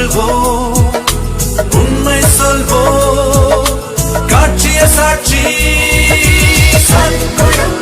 வருவோம். உண்மை சொல்வோம். காட்சிய சாட்சி. சத்குரு